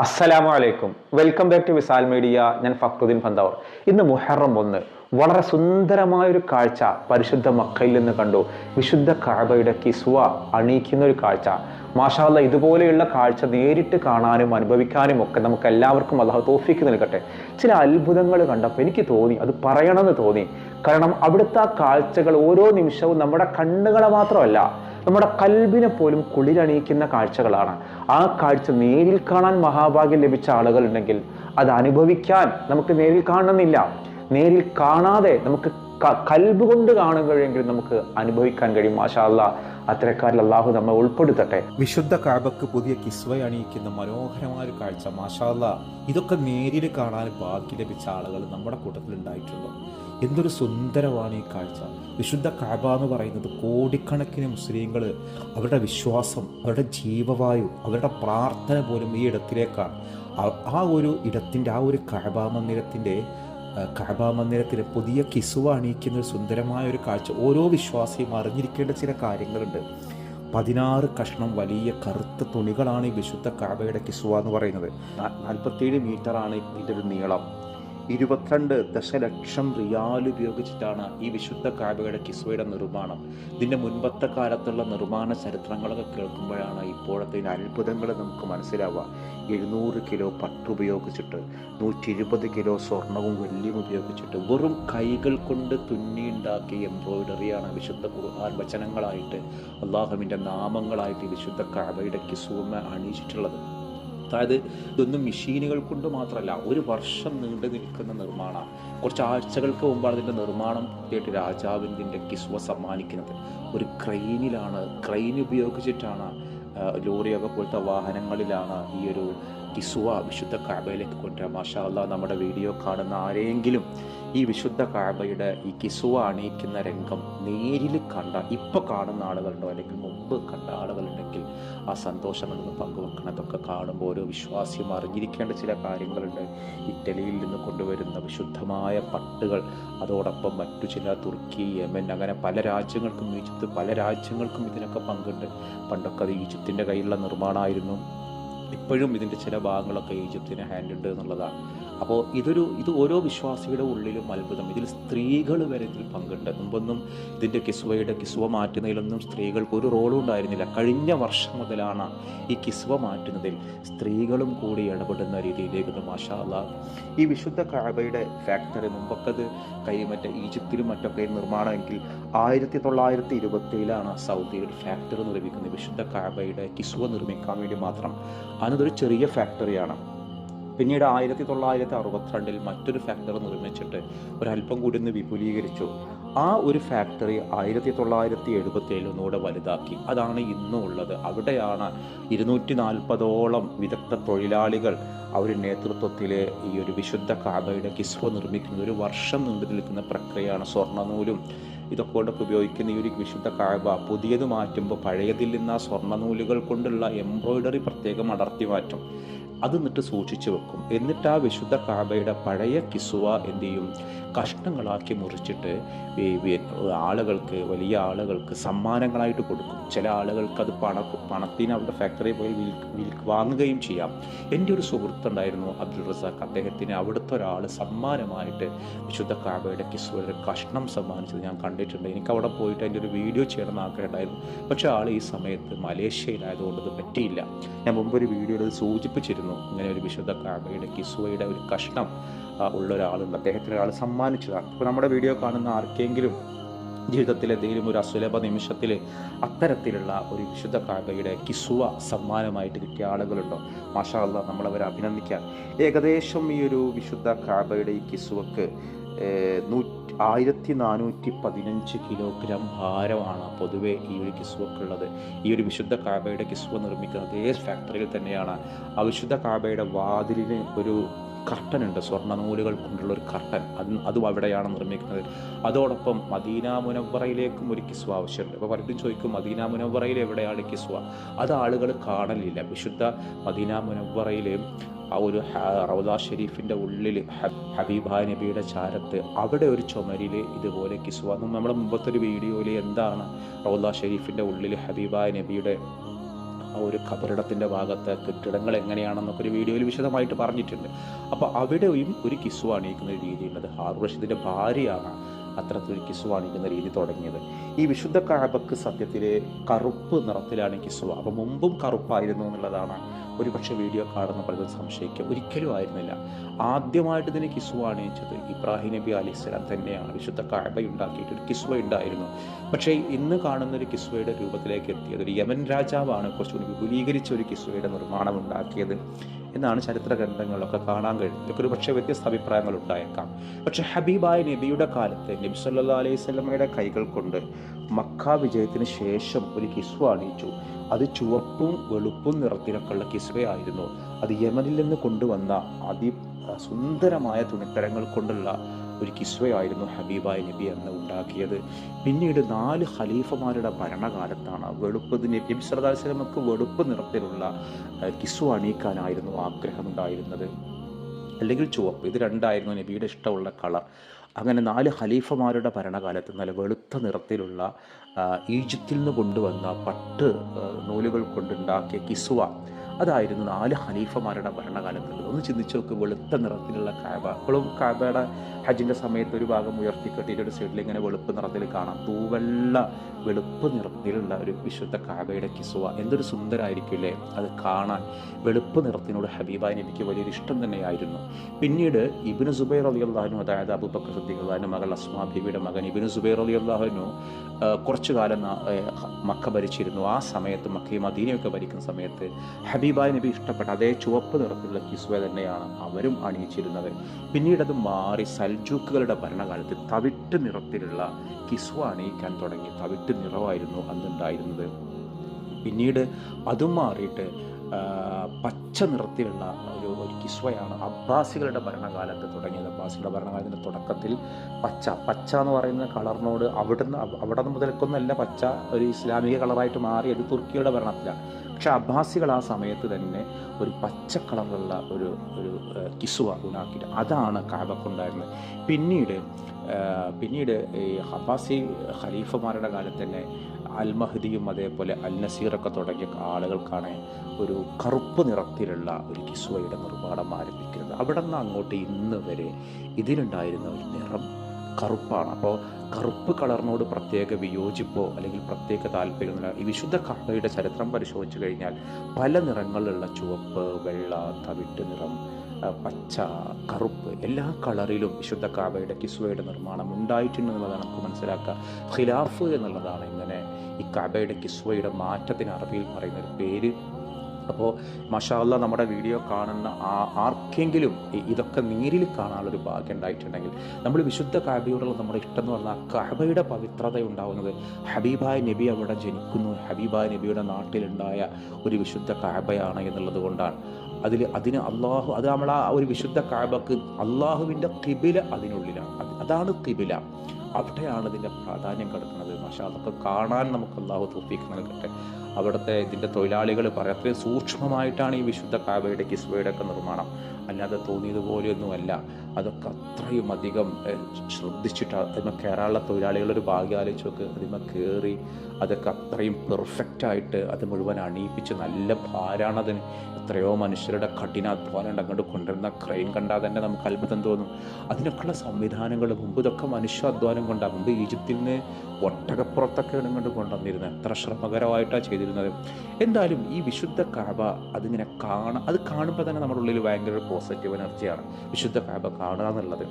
അസ്സലാമു അലൈക്കും. Welcome back to Visal media. ഞാൻ ഫക്രുദ്ദീൻ ഫന്താവർ ഇന്ന് മുഹറം ഒന്ന്. വളരെ സുന്ദരമായൊരു കാഴ്ച പരിശുദ്ധ മക്കയിൽ നിന്ന് കണ്ടു. വിശുദ്ധ കാബയുടെ കിസ്വ അണിയിക്കുന്ന ഒരു കാഴ്ച. മാഷാല്ല ഇതുപോലെയുള്ള കാഴ്ച നേരിട്ട് കാണാനും അനുഭവിക്കാനും ഒക്കെ നമുക്ക് എല്ലാവർക്കും അള്ളാഹു തോഫിക്ക് നൽകട്ടെ. ചില അത്ഭുതങ്ങൾ കണ്ടപ്പോൾ എനിക്ക് തോന്നി അത് പറയണമെന്ന് തോന്നി. കാരണം അവിടുത്തെ ആ കാഴ്ചകൾ ഓരോ നിമിഷവും നമ്മുടെ കണ്ണുകളെ മാത്രമല്ല നമ്മുടെ കൽബിനെ പോലും കുളിരണിയിക്കുന്ന കാഴ്ചകളാണ്. ആ കാഴ്ച നേരിൽ കാണാൻ മഹാഭാഗ്യം ലഭിച്ച ആളുകളുണ്ടെങ്കിൽ അത് അനുഭവിക്കാൻ നമുക്ക് നേരിൽ കാണണമെന്നില്ല. നേരിൽ കാണാതെ നമുക്ക് കൽബ് കൊണ്ട് കാണുകയെങ്കിൽ നമുക്ക് അനുഭവിക്കാൻ കഴിയും. മാഷാല്ല അത്തരക്കാരിൽ അള്ളാഹു നമ്മെ ഉൾപ്പെടുത്തട്ടെ. വിശുദ്ധ കാബക്ക് പുതിയ കിസ്വ അണിയിക്കുന്ന മനോഹരമായ ഒരു കാഴ്ച. മാഷാല്ല ഇതൊക്കെ നേരിൽ കാണാൻ ബാക്കി ലഭിച്ച ആളുകൾ നമ്മുടെ കൂട്ടത്തിൽ ഉണ്ടായിട്ടുള്ളൂ എന്തൊരു സുന്ദരമാണ് ഈ കാഴ്ച. വിശുദ്ധ കാബ എന്ന് പറയുന്നത് കോടിക്കണക്കിന് മുസ്ലിങ്ങൾ അവരുടെ വിശ്വാസം അവരുടെ ജീവവായു അവരുടെ പ്രാർത്ഥന പോലും ഈ ഇടത്തിലേക്കാണ്. ആ- ഒരു ഇടത്തിന്റെ ആ ഒരു കാബ മന്ദിരത്തിന്റെ കഅബ മന്ദിരത്തിലെ പുതിയ കിസുവ അണിയിക്കുന്ന ഒരു സുന്ദരമായ ഒരു കാഴ്ച. ഓരോ വിശ്വാസിയും അറിഞ്ഞിരിക്കേണ്ട ചില കാര്യങ്ങളുണ്ട്. പതിനാറ് കഷ്ണം വലിയ കറുത്ത തുണികളാണ് ഈ വിശുദ്ധ കാബയുടെ കിസുവ എന്ന് പറയുന്നത്. നാൽപ്പത്തേഴ് മീറ്ററാണ് ഇതിന്റെ ഒരു നീളം. ഇരുപത്തിരണ്ട് ദശലക്ഷം റിയാൽ ഉപയോഗിച്ചിട്ടാണ് ഈ വിശുദ്ധ കാബയുടെ കിസ്വയുടെ നിർമ്മാണം. ഇതിന്റെ മുൻപത്തെ കാലത്തുള്ള നിർമ്മാണ ചരിത്രങ്ങളൊക്കെ കേൾക്കുമ്പോഴാണ് ഇപ്പോഴത്തെ അത്ഭുതങ്ങൾ നമുക്ക് മനസ്സിലാവുക. എഴുന്നൂറ് കിലോ പട്ട് ഉപയോഗിച്ചിട്ട് നൂറ്റി ഇരുപത് കിലോ സ്വർണവും വെള്ളിയും ഉപയോഗിച്ചിട്ട് വെറും കൈകൾ കൊണ്ട് തുന്നിയുണ്ടാക്കിയ എംബ്രോയിഡറിയാണ് വിശുദ്ധ ഖുർആൻ വചനങ്ങളായിട്ട് അള്ളാഹുവിന്റെ നാമങ്ങളായിട്ട് വിശുദ്ധ കാബയുടെ കിസുവ അണിയിച്ചിട്ടുള്ളത്. അതായത് ഇതൊന്നും മെഷീനുകൾ കൊണ്ട് മാത്രമല്ല ഒരു വർഷം നീണ്ടു നിൽക്കുന്ന നിർമ്മാണമാണ്. കുറച്ച് ആഴ്ചകൾക്ക് മുമ്പാണ് ഇതിന്റെ നിർമ്മാണം പൂർത്തിയായിട്ട് രാജാവിന്റെ കിസ്വ സമ്മാനിക്കുന്നത്. ഒരു ക്രെയിനിലാണ് ക്രെയിൻ ഉപയോഗിച്ചിട്ടാണ് ലോറിയൊക്കെ പോലത്തെ വാഹനങ്ങളിലാണ് ഈ ഒരു കിസ്വ വിശുദ്ധ കാബയിലേക്ക് കൊണ്ടുവരാം. മാഷാല്ല നമ്മുടെ വീഡിയോ കാണുന്ന ആരെങ്കിലും ഈ വിശുദ്ധ കാബയുടെ ഈ കിസുവ അണിയിക്കുന്ന രംഗം നേരിൽ കണ്ട ഇപ്പം കാണുന്ന ആളുകളുണ്ടോ? അല്ലെങ്കിൽ മുമ്പ് കണ്ട ആളുകളുണ്ടെങ്കിൽ ആ സന്തോഷങ്ങളൊന്ന് പങ്കുവെക്കണം. അതൊക്കെ കാണുമ്പോൾ ഓരോ വിശ്വാസിയും അറിഞ്ഞിരിക്കേണ്ട ചില കാര്യങ്ങളുണ്ട്. ഇറ്റലിയിൽ നിന്ന് കൊണ്ടുവരുന്ന വിശുദ്ധമായ പട്ടുകൾ അതോടൊപ്പം മറ്റു ചില തുർക്കി യമൻ അങ്ങനെ പല രാജ്യങ്ങൾക്കും ഈജിപ്ത് പല രാജ്യങ്ങൾക്കും ഇതിനൊക്കെ പങ്കുണ്ട്. പണ്ടൊക്കെ അത് ഈജിപ്തിന്റെ കയ്യിലുള്ള നിർമ്മാണമായിരുന്നു. ഇപ്പോഴും ഇതിന്റെ ചില ഭാഗങ്ങളൊക്കെ ഈജിപ്തിന് ഹാൻഡ് ഉണ്ട് എന്നുള്ളതാണ്. അപ്പോൾ ഇതൊരു ഇത് ഓരോ വിശ്വാസിയുടെ ഉള്ളിലും അത്ഭുതം. ഇതിൽ സ്ത്രീകൾ വരെ ഇതിൽ പങ്കുണ്ട്. മുമ്പൊന്നും ഇതിന്റെ കിസ്വയുടെ കിസ്വ മാറ്റുന്നതിലൊന്നും സ്ത്രീകൾക്ക് ഒരു റോളും ഉണ്ടായിരുന്നില്ല. കഴിഞ്ഞ വർഷം മുതലാണ് ഈ കിസ്വ മാറ്റുന്നതിൽ സ്ത്രീകളും കൂടി ഇടപെടുന്ന രീതിയിലേക്ക് ഇത് മാഷാ അല്ലാ ഈ വിശുദ്ധ കാബയുടെ ഫാക്ടറി മുമ്പൊക്കെ അത് കൈ മറ്റേ ഈജിപ്തിലും മറ്റൊക്കെ നിർമ്മാണമെങ്കിൽ ആയിരത്തി തൊള്ളായിരത്തി ഇരുപത്തിയിലാണ് സൗദിയിൽ ഫാക്ടറി നിർമ്മിക്കുന്നത്. വിശുദ്ധ കാബയുടെ കിസ്വ നിർമ്മിക്കാൻ വേണ്ടി മാത്രം. അതൊരു ചെറിയ ഫാക്ടറിയാണ്. പിന്നീട് ആയിരത്തി തൊള്ളായിരത്തി അറുപത്തിരണ്ടിൽ മറ്റൊരു ഫാക്ടറി നിർമ്മിച്ചിട്ട് ഒരല്പം കൂടി ഒന്ന് വിപുലീകരിച്ചു. ആ ഒരു ഫാക്ടറി ആയിരത്തി തൊള്ളായിരത്തി എഴുപത്തി ഒന്നുകൂടെ വലുതാക്കി. അതാണ് ഇന്നും ഉള്ളത്. അവിടെയാണ് ഇരുന്നൂറ്റി നാൽപ്പതോളം വിദഗ്ധ തൊഴിലാളികൾ അവർ നേതൃത്വത്തിൽ ഈ ഒരു വിശുദ്ധ കാബയുടെ കിസ്വ നിർമ്മിക്കുന്ന ഒരു വർഷം നീണ്ടു നിൽക്കുന്ന പ്രക്രിയയാണ് സ്വർണനൂലും. ഇതൊക്കെ കൊണ്ടൊക്കെ ഉപയോഗിക്കുന്ന ഈ ഒരു വിശുദ്ധ കാബ പുതിയത് മാറ്റുമ്പോൾ പഴയതിൽ നിന്ന് ആ സ്വർണനൂലുകൾ കൊണ്ടുള്ള എംബ്രോയിഡറി പ്രത്യേകം അടർത്തി മാറ്റും. അത് എന്നിട്ട് സൂക്ഷിച്ചു വെക്കും. എന്നിട്ട് ആ വിശുദ്ധ കാബയുടെ പഴയ കിസുവ എന്ത് ചെയ്യും? കഷ്ണങ്ങളാക്കി മുറിച്ചിട്ട് ആളുകൾക്ക് വലിയ ആളുകൾക്ക് സമ്മാനങ്ങളായിട്ട് കൊടുക്കും. ചില ആളുകൾക്ക് അത് പണ പണത്തിന് അവരുടെ ഫാക്ടറി പോയി വാങ്ങുകയും ചെയ്യാം. എന്റെ ഒരു സുഹൃത്തുണ്ടായിരുന്നു അബ്ദുൾ റസാഖ്. അദ്ദേഹത്തിന് അവിടുത്തെ ഒരാൾ സമ്മാനമായിട്ട് വിശുദ്ധ കാബയുടെ കിസുവയുടെ കഷ്ണം സമ്മാനിച്ചത് ഞാൻ കണ്ടിട്ടുണ്ട്. എനിക്ക് അവിടെ പോയിട്ട് അതിന്റെ ഒരു വീഡിയോ ചെയ്യണം ആഗ്രഹമുണ്ടായിരുന്നു. പക്ഷേ ആൾ ഈ സമയത്ത് മലേഷ്യയിലായതുകൊണ്ട് പറ്റിയില്ല. ഞാൻ മുമ്പ് ഒരു വീഡിയോയിൽ ഇത് സൂചിപ്പിച്ചിരുന്നു ഇങ്ങനെ ഒരു വിശുദ്ധ കാബയുടെ കിസുവയുടെ ഒരു കഷ്ണം ഉള്ള ഒരാളുണ്ട്. അദ്ദേഹത്തിന് ഒരാൾ സമ്മാനിച്ചതാണ്. ഇപ്പോൾ നമ്മുടെ വീഡിയോ കാണുന്ന ആർക്കെങ്കിലും ജീവിതത്തിൽ എന്തെങ്കിലും ഒരു അസുലഭ നിമിഷത്തിൽ അത്തരത്തിലുള്ള ഒരു വിശുദ്ധ കാബയുടെ കിസുവ സമ്മാനമായിട്ട് കിട്ടിയ ആളുകളുണ്ടോ? മാഷാ അല്ല നമ്മളവരെ അഭിനന്ദിക്കാം. ഏകദേശം ഈ ഒരു വിശുദ്ധ കാബയുടെ ഈ കിസുവക്ക് നൂറ്റി ആയിരത്തി നാനൂറ്റി പതിനഞ്ച് കിലോഗ്രാം ഭാരമാണ് പൊതുവെ ഈ ഒരു കിസ്വക്കുള്ളത്. ഈ ഒരു വിശുദ്ധ കാബയുടെ കിസുവ നിർമ്മിക്കുന്നത് ഏ ഫാക്ടറിയിൽ തന്നെയാണ്? ആ വിശുദ്ധ കാബയുടെ വാതിലിന് ഒരു കർട്ടൻ ഉണ്ട് സ്വർണ നൂലുകൾ കൊണ്ടുള്ള ഒരു കർട്ടൻ. അത് അതും അവിടെയാണ് നിർമ്മിക്കുന്നത്. അതോടൊപ്പം മദീന മുനവറയിലേക്കും ഒരു കിസ്വ ആവശ്യമുണ്ട്. അപ്പോൾ പലരും ചോദിക്കും മദീന മുനവറയിൽ എവിടെയാണ് കിസ്വ? അത് ആളുകൾ കാണലില്ല. വിശുദ്ധ മദീന മുനവറയിൽ ആ ഒരു റൗദാ ഷെരീഫിന്റെ ഉള്ളിൽ ഹബീബ നബിയുടെ ചാരത്ത് അവിടെ ഒരു ചുമരിൽ ഇതുപോലെ കിസ്വ. നമ്മുടെ മുമ്പത്തെ ഒരു വീഡിയോയിൽ എന്താണ് റൗദ ഷെരീഫിന്റെ ഉള്ളിൽ ഹബീബ നബിയുടെ ഒരു ഖബറിടത്തിന്റെ ഭാഗത്ത് കെട്ടിടങ്ങൾ എങ്ങനെയാണെന്നൊക്കെ ഒരു വീഡിയോയിൽ വിശദമായിട്ട് പറഞ്ഞിട്ടുണ്ട്. അപ്പോൾ അവിടെയും ഒരു കിസ്സു അണിയിക്കുന്ന ഒരു ഹാർ റഷീദിന്റെ ഭാര്യയാണ് അത്തരത്തിലൊരു കിസ്വ അണിയിക്കുന്ന രീതി തുടങ്ങിയത്. ഈ വിശുദ്ധ കാബക്ക് സത്യത്തിൽ കറുപ്പ് നിറത്തിലാണ് കിസ്വ അപ്പോൾ മുമ്പും കറുപ്പായിരുന്നു എന്നുള്ളതാണ് ഒരു പക്ഷേ വീഡിയോ കാണുന്ന പലതും സംശയിക്കുക. ഒരിക്കലും ആയിരുന്നില്ല. ആദ്യമായിട്ട് ഇതിന് കിസ്വ അണിയിച്ചത് ഇബ്രാഹിം നബി അലി ഇസ്ലാം തന്നെയാണ്. വിശുദ്ധ കാബ ഉണ്ടാക്കിയിട്ട് ഒരു കിസ്വ ഉണ്ടായിരുന്നു. പക്ഷേ ഇന്ന് കാണുന്ന ഒരു കിസ്വയുടെ രൂപത്തിലേക്ക് എത്തിയത് ഒരു യമൻ രാജാവാണ് കുറച്ചുകൂടി വിപുലീകരിച്ച ഒരു കിസ്വയുടെ നിർമ്മാണം ഉണ്ടാക്കിയത്. എന്നാണ് ചരിത്ര ഗ്രന്ഥങ്ങളിലൊക്കെ കാണാൻ കഴിയുന്നത്. ഇതൊക്കെ ഒരു പക്ഷേ വ്യത്യസ്ത അഭിപ്രായങ്ങൾ ഉണ്ടായേക്കാം പക്ഷെ ഹബീബായ നബിയുടെ കാലത്ത് നബി സല്ലാ അലൈഹി സ്വലമയുടെ കൈകൾ കൊണ്ട് മക്ക വിജയത്തിന് ശേഷം ഒരു കിസ്വ അണിയിച്ചു. അത് ചുവപ്പും വെളുപ്പും നിറത്തിലൊക്കെയുള്ള കിസ്വയായിരുന്നു. അത് യമനിൽ നിന്ന് കൊണ്ടുവന്ന അതി സുന്ദരമായ തുണിത്തരങ്ങൾ കൊണ്ടുള്ള ഒരു കിസ്വയായിരുന്നു ഹബീബായ നബി അന്ന് ഉണ്ടാക്കിയത്. പിന്നീട് നാല് ഖലീഫമാരുടെ ഭരണകാലത്താണ് വെളുപ്പ് നബി വസല്ലമക്ക് വെളുപ്പ് നിറത്തിലുള്ള കിസ്വ അണിയിക്കാനായിരുന്നു ആഗ്രഹമുണ്ടായിരുന്നത്. അല്ലെങ്കിൽ ചുവപ്പ് ഇത് രണ്ടായിരുന്നു നബിയുടെ ഇഷ്ടമുള്ള കളർ. അങ്ങനെ നാല് ഖലീഫമാരുടെ ഭരണകാലത്ത് നല്ല വെളുത്ത നിറത്തിലുള്ള ഈജിപ്തിൽ നിന്ന് കൊണ്ടുവന്ന പട്ട് നൂലുകൾ കൊണ്ടുണ്ടാക്കിയ കിസ്വ. അതായിരുന്നു നാല് ഖലീഫമാരുടെ ഭരണകാലത്തുള്ളത്. ഒന്ന് ചിന്തിച്ചു നോക്ക് വെളുത്ത നിറത്തിലുള്ള കാബ. ഇപ്പോഴും കാബയുടെ ഹജ്ജിന്റെ സമയത്ത് ഒരു ഭാഗം ഉയർത്തിക്കെട്ടിയിട്ട് ഒരു സൈഡിൽ ഇങ്ങനെ വെളുപ്പ് നിറത്തിൽ കാണാം. തൂവെള്ള വെളുപ്പ് നിറത്തിലുള്ള ഒരു വിശുദ്ധ കാവയുടെ കിസുവ. എന്തൊരു സുന്ദരമായിരിക്കില്ലേ അത് കാണാൻ വെളുപ്പ് നിറത്തിനോട് ഹബീബായി നബിക്ക് വലിയൊരു ഇഷ്ടം തന്നെയായിരുന്നു. പിന്നീട് ഇബിന് സുബൈർ അലി അള്ളാഹുനു അതായത് അബുബക്കർ സദ്ദീഖ് അള്ളാഹിന്റെ മകൾ അസ്മാ ബീബിയുടെ മകൻ ഇബിന് സുബൈർ അലി അള്ളാഹുനു കുറച്ചു കാലം മക്ക ഭരിച്ചിരുന്നു. ആ സമയത്ത് മക്കയും മദീനയൊക്കെ ഭരിക്കുന്ന സമയത്ത് ഹബീബായ് നബി ഇഷ്ടപ്പെട്ട അതേ ചുവപ്പ് നിറത്തിലുള്ള കിസ്വ തന്നെയാണ് അവരും അണിയിച്ചിരുന്നത്. പിന്നീട് അത് മാറി സൽജൂക്കുകളുടെ ഭരണകാലത്ത് തവിട്ട് നിറത്തിലുള്ള കിസ്വ അണിയിക്കാൻ തുടങ്ങി. തവിട്ട് നിറമായിരുന്നു അന്നുണ്ടായിരുന്നത്. പിന്നീട് അതും മാറിയിട്ട് പച്ച നിറത്തിലുള്ള ഒരു ഒരു കിസ്വയാണ് അബ്ബാസികളുടെ ഭരണകാലത്ത് തുടങ്ങിയത്. അബ്ബാസികളുടെ ഭരണകാലത്തിന്റെ തുടക്കത്തിൽ പച്ച പച്ച എന്ന് പറയുന്ന കളറിനോട് അവിടുന്ന് അവ- അവിടെ മുതൽക്കൊന്നല്ല പച്ച ഒരു ഇസ്ലാമിക കളറായിട്ട് മാറി അത് തുർക്കിയുടെ ഭരണത്തിലാണ്. പക്ഷെ അബ്ബാസികൾ ആ സമയത്ത് തന്നെ ഒരു പച്ച കളറിലുള്ള ഒരു ഒരു കിസ്വ ഉണ്ടാക്കിയിട്ട് അതാണ് കാബക്കുണ്ടായിരുന്നത് പിന്നീട് പിന്നീട് ഈ അബ്ബാസി ഖലീഫമാരുടെ കാലത്ത് തന്നെ അൽ മഹദിയും അതേപോലെ അൽ നസീറൊക്കെ തുടങ്ങിയ ആളുകൾക്കാണ് ഒരു കറുപ്പ് നിറത്തിലുള്ള ഒരു കിസ്വയുടെ നിർമ്മാണം ആരംഭിക്കുന്നത്. അവിടെ നിന്ന് അങ്ങോട്ട് ഇന്ന് വരെ ഇതിനുണ്ടായിരുന്ന ഒരു നിറം കറുപ്പാണ്. അപ്പോൾ കറുപ്പ് കളറിനോട് പ്രത്യേക വിയോജിപ്പോ അല്ലെങ്കിൽ പ്രത്യേക താല്പര്യമൊന്നുമില്ല ഈ വിശുദ്ധ കാബയുടെ ചരിത്രം പരിശോധിച്ചു കഴിഞ്ഞാൽ പല നിറങ്ങളിലുള്ള ചുവപ്പ് വെള്ള തവിട്ട് നിറം പച്ച കറുപ്പ് എല്ലാ കളറിലും വിശുദ്ധ കാബയുടെ കിസ്വയുടെ നിർമ്മാണം ഉണ്ടായിട്ടുണ്ട് എന്നുള്ളതാണ് നമുക്ക് മനസ്സിലാക്കുക. ഖിലാഫ് എന്നുള്ളതാണ് ഇങ്ങനെ ഈ കബയുടെ കിസ്വയുടെ മാറ്റത്തിന് അറബിയിൽ പറയുന്ന ഒരു പേര്. അപ്പോൾ മഷാല്ല നമ്മുടെ വീഡിയോ കാണുന്ന ആ ആർക്കെങ്കിലും ഇതൊക്കെ നേരിൽ കാണാനുള്ളൊരു ഭാഗ്യം ഉണ്ടായിട്ടുണ്ടെങ്കിൽ നമ്മൾ വിശുദ്ധ കാബയോടുള്ള നമ്മുടെ ഇഷ്ടം എന്ന് പറഞ്ഞാൽ കഹബയുടെ പവിത്രത ഉണ്ടാവുന്നത് ഹബീബായ നബി അവിടെ ജനിക്കുന്നു. ഹബീബായ നബിയുടെ നാട്ടിലുണ്ടായ ഒരു വിശുദ്ധ കാബയാണ് എന്നുള്ളത് കൊണ്ടാണ്. അതിൽ അതിന് അള്ളാഹു അത് നമ്മൾ ആ ഒരു വിശുദ്ധ കാബക്ക് അള്ളാഹുവിന്റെ കിബില അതിനുള്ളിലാണ്. അതാണ് കിബില. അവിടെയാണ് ഇതിന്റെ പ്രാധാന്യം കിടക്കുന്നത്. പക്ഷേ അതൊക്കെ കാണാൻ നമുക്ക് അള്ളാഹു തോഫീക്ക് നൽകട്ടെ. അവിടുത്തെ ഇതിന്റെ തൊഴിലാളികൾ പറയാം അത്രയും സൂക്ഷ്മമായിട്ടാണ് ഈ വിശുദ്ധ കാവയുടെ കിസ്ബയുടെ ഒക്കെ നിർമ്മാണം. അല്ലാതെ തോന്നിയതുപോലെയൊന്നുമല്ല. അതൊക്കെ അത്രയും അധികം ശ്രദ്ധിച്ചിട്ട് അതിമ കയറാനുള്ള തൊഴിലാളികളൊരു ഭാഗ്യം ആലോചിച്ച് നോക്ക് അതിമ കയറി അതൊക്കെ അത്രയും പെർഫെക്റ്റായിട്ട് അത് മുഴുവൻ അണിയിപ്പിച്ച് നല്ല ഭാരാണതിന് എത്രയോ മനുഷ്യരുടെ കഠിനാധ്വാനം അങ്ങോട്ട് കൊണ്ടുവരുന്ന ക്രൈം കണ്ടാൽ തന്നെ നമുക്ക് അത്ഭുതം തോന്നും. അതിനൊക്കെയുള്ള സംവിധാനങ്ങൾ മുമ്പ് ഇതൊക്കെ മനുഷ്യാധ്വാനം കൊണ്ടാണ് മുമ്പ് ഈജിപ്തിൽ നിന്ന് ഒട്ടകപ്പുറത്തൊക്കെയാണ് കൊണ്ട് കൊണ്ടുവന്നിരുന്നത്. എത്ര ശ്രമകരമായിട്ടാണ് ചെയ്തിരുന്നത്. എന്തായാലും ഈ വിശുദ്ധ കാബ അതിങ്ങനെ കാണാം അത് കാണുമ്പോൾ തന്നെ നമ്മുടെ ഉള്ളിൽ ഭയങ്കര പോസിറ്റീവ് എനർജിയാണ് വിശുദ്ധ കാബ കാണുക എന്നുള്ളത്.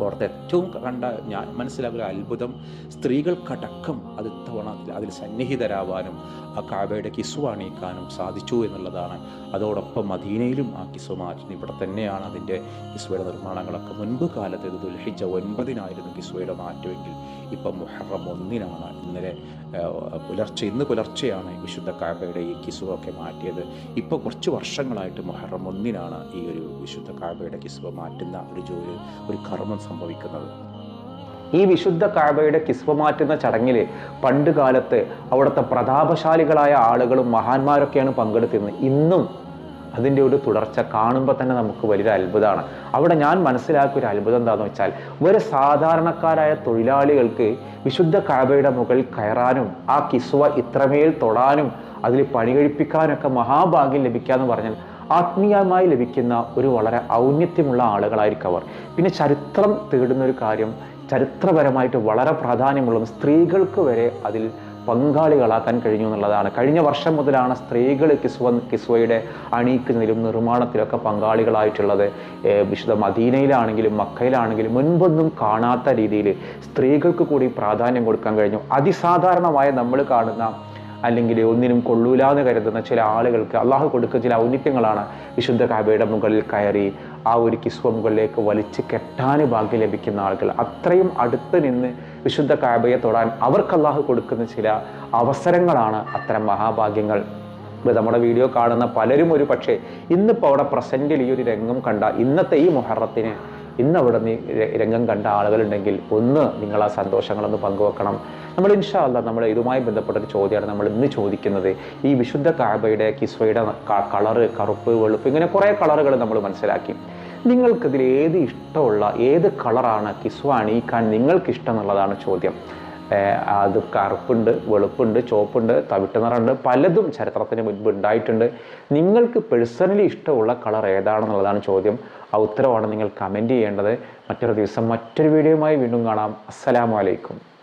അവിടുത്തെ ഏറ്റവും കണ്ട ഞാൻ മനസ്സിലാക്കുന്ന അത്ഭുതം സ്ത്രീകൾക്കടക്കം അത് തവണ അതിൽ സന്നിഹിതരാവാനും ആ കാബയുടെ കിസു അണിയിക്കാനും സാധിച്ചു എന്നുള്ളതാണ്. അതോടൊപ്പം മദീനയിലും ആ കിസ്വ മാറ്റി ഇവിടെ തന്നെയാണ് അതിന്റെ കിസ്വയുടെ നിർമ്മാണങ്ങളൊക്കെ. മുൻപ് കാലത്ത് ഇത് ദുൽഹിജ ഒൻപതിനായിരുന്നു കിസ്വയുടെ മാറ്റമെങ്കിൽ ഇപ്പം മുഹറം ഒന്നിനാണ്. ഇന്നലെ പുലർച്ചെ ഇന്ന് പുലർച്ചെയാണ് വിശുദ്ധ കാബയുടെ ഈ കിസ്വ ഒക്കെ മാറ്റിയത്. ഇപ്പോൾ കുറച്ച് വർഷങ്ങളായിട്ട് മുഹറം ഒന്നിനാണ് ഈ ഒരു വിശുദ്ധ കാബയുടെ കിസ്വ മാറ്റുന്ന ഒരു ജോലി ഒരു കർമ്മം സംഭവിക്കുന്നത്. ഈ വിശുദ്ധ കാബയുടെ കിസ്വ മാറ്റുന്ന ചടങ്ങിൽ പണ്ട് കാലത്ത് അവിടുത്തെ പ്രതാപശാലികളായ ആളുകളും മഹാന്മാരൊക്കെയാണ് പങ്കെടുത്തിരുന്നത്. ഇന്നും അതിന്റെ ഒരു തുടർച്ച കാണുമ്പോൾ തന്നെ നമുക്ക് വലിയൊരു അത്ഭുതമാണ്. അവിടെ ഞാൻ മനസ്സിലാക്കിയ ഒരു അത്ഭുതം എന്താണെന്ന് വെച്ചാൽ ഒരു സാധാരണക്കാരായ തൊഴിലാളികൾക്ക് വിശുദ്ധ കാബയുടെ മുകളിൽ കയറാനും ആ കിസ്വ ഇത്രമേൽ തൊടാനും അതിൽ പണി കഴിപ്പിക്കാനൊക്കെ മഹാഭാഗ്യം ലഭിക്കുക എന്ന് പറഞ്ഞാൽ ആത്മീയമായി ലഭിക്കുന്ന ഒരു വളരെ ഔന്നത്യമുള്ള ആളുകളായിരിക്കും അവർ. പിന്നെ ചരിത്രം തേടുന്ന ഒരു കാര്യം ചരിത്രപരമായിട്ട് വളരെ പ്രാധാന്യമുള്ളതും സ്ത്രീകൾക്ക് വരെ അതിൽ പങ്കാളികളാക്കാൻ കഴിഞ്ഞു എന്നുള്ളതാണ്. കഴിഞ്ഞ വർഷം മുതലാണ് സ്ത്രീകൾ കിസ്വ കിസ്വയുടെ അണിയിക്കുന്നതിലും നിർമ്മാണത്തിലൊക്കെ പങ്കാളികളായിട്ടുള്ളത്. വിശുദ്ധ മദീനയിലാണെങ്കിലും മക്കയിലാണെങ്കിലും മുൻപൊന്നും കാണാത്ത രീതിയിൽ സ്ത്രീകൾക്ക് കൂടി പ്രാധാന്യം കൊടുക്കാൻ കഴിഞ്ഞു. അതിസാധാരണമായ നമ്മൾ കാണുന്ന അല്ലെങ്കിൽ ഒന്നിനും കൊള്ളൂല എന്ന് കരുതുന്ന ചില ആളുകൾക്ക് അള്ളാഹു കൊടുക്കുന്ന ചില ഔന്നിത്യങ്ങളാണ് വിശുദ്ധ കാബയുടെ മുകളിൽ കയറി ആ ഒരു കിസ്വ മുകളിലേക്ക് വലിച്ചു കെട്ടാൻ ഭാഗ്യം ലഭിക്കുന്ന ആളുകൾ. അത്രയും അടുത്ത് നിന്ന് വിശുദ്ധ കാബയെ തൊടാൻ അവർക്ക് അള്ളാഹു കൊടുക്കുന്ന ചില അവസരങ്ങളാണ് അത്തരം മഹാഭാഗ്യങ്ങൾ. ഇപ്പോൾ നമ്മുടെ വീഡിയോ കാണുന്ന പലരും ഒരു പക്ഷേ ഇന്നിപ്പോൾ അവിടെ പ്രസന്റിൽ ഈ ഒരു രംഗം കണ്ട ഇന്നത്തെ ഈ മുഹറത്തിന് ഇന്ന് അവിടെ നീ രംഗം കണ്ട ആളുകളുണ്ടെങ്കിൽ ഒന്ന് നിങ്ങൾ ആ സന്തോഷങ്ങളൊന്ന് പങ്കുവെക്കണം. നമ്മൾ ഇൻഷാ അല്ല നമ്മൾ ഇതുമായി ബന്ധപ്പെട്ട ഒരു ചോദ്യമാണ് നമ്മൾ ഇന്ന് ചോദിക്കുന്നത്. ഈ വിശുദ്ധ കാബയുടെ കിസ്വയുടെ കളറ് കറുപ്പ് വെളുപ്പ് ഇങ്ങനെ കുറേ കളറുകൾ നമ്മൾ മനസ്സിലാക്കി. നിങ്ങൾക്കിതിൽ ഏത് ഇഷ്ടമുള്ള ഏത് കളറാണ് കിസ്വ അണിയിക്കാൻ നിങ്ങൾക്ക് ഇഷ്ടം എന്നുള്ളതാണ് ചോദ്യം. അത് കറുപ്പുണ്ട് വെളുപ്പുണ്ട് ചുവപ്പുണ്ട് തവിട്ട് നിറമുണ്ട്. പലതും ചരിത്രത്തിന് മുൻപ് ഉണ്ടായിട്ടുണ്ട്. നിങ്ങൾക്ക് പേഴ്സണലി ഇഷ്ടമുള്ള കളർ ഏതാണെന്നുള്ളതാണ് ചോദ്യം. ആ ഉത്തരവാണ് നിങ്ങൾ കമന്റ് ചെയ്യേണ്ടത്. മറ്റൊരു ദിവസം മറ്റൊരു വീഡിയോയുമായി വീണ്ടും കാണാം. അസ്സലാമു അലൈക്കും.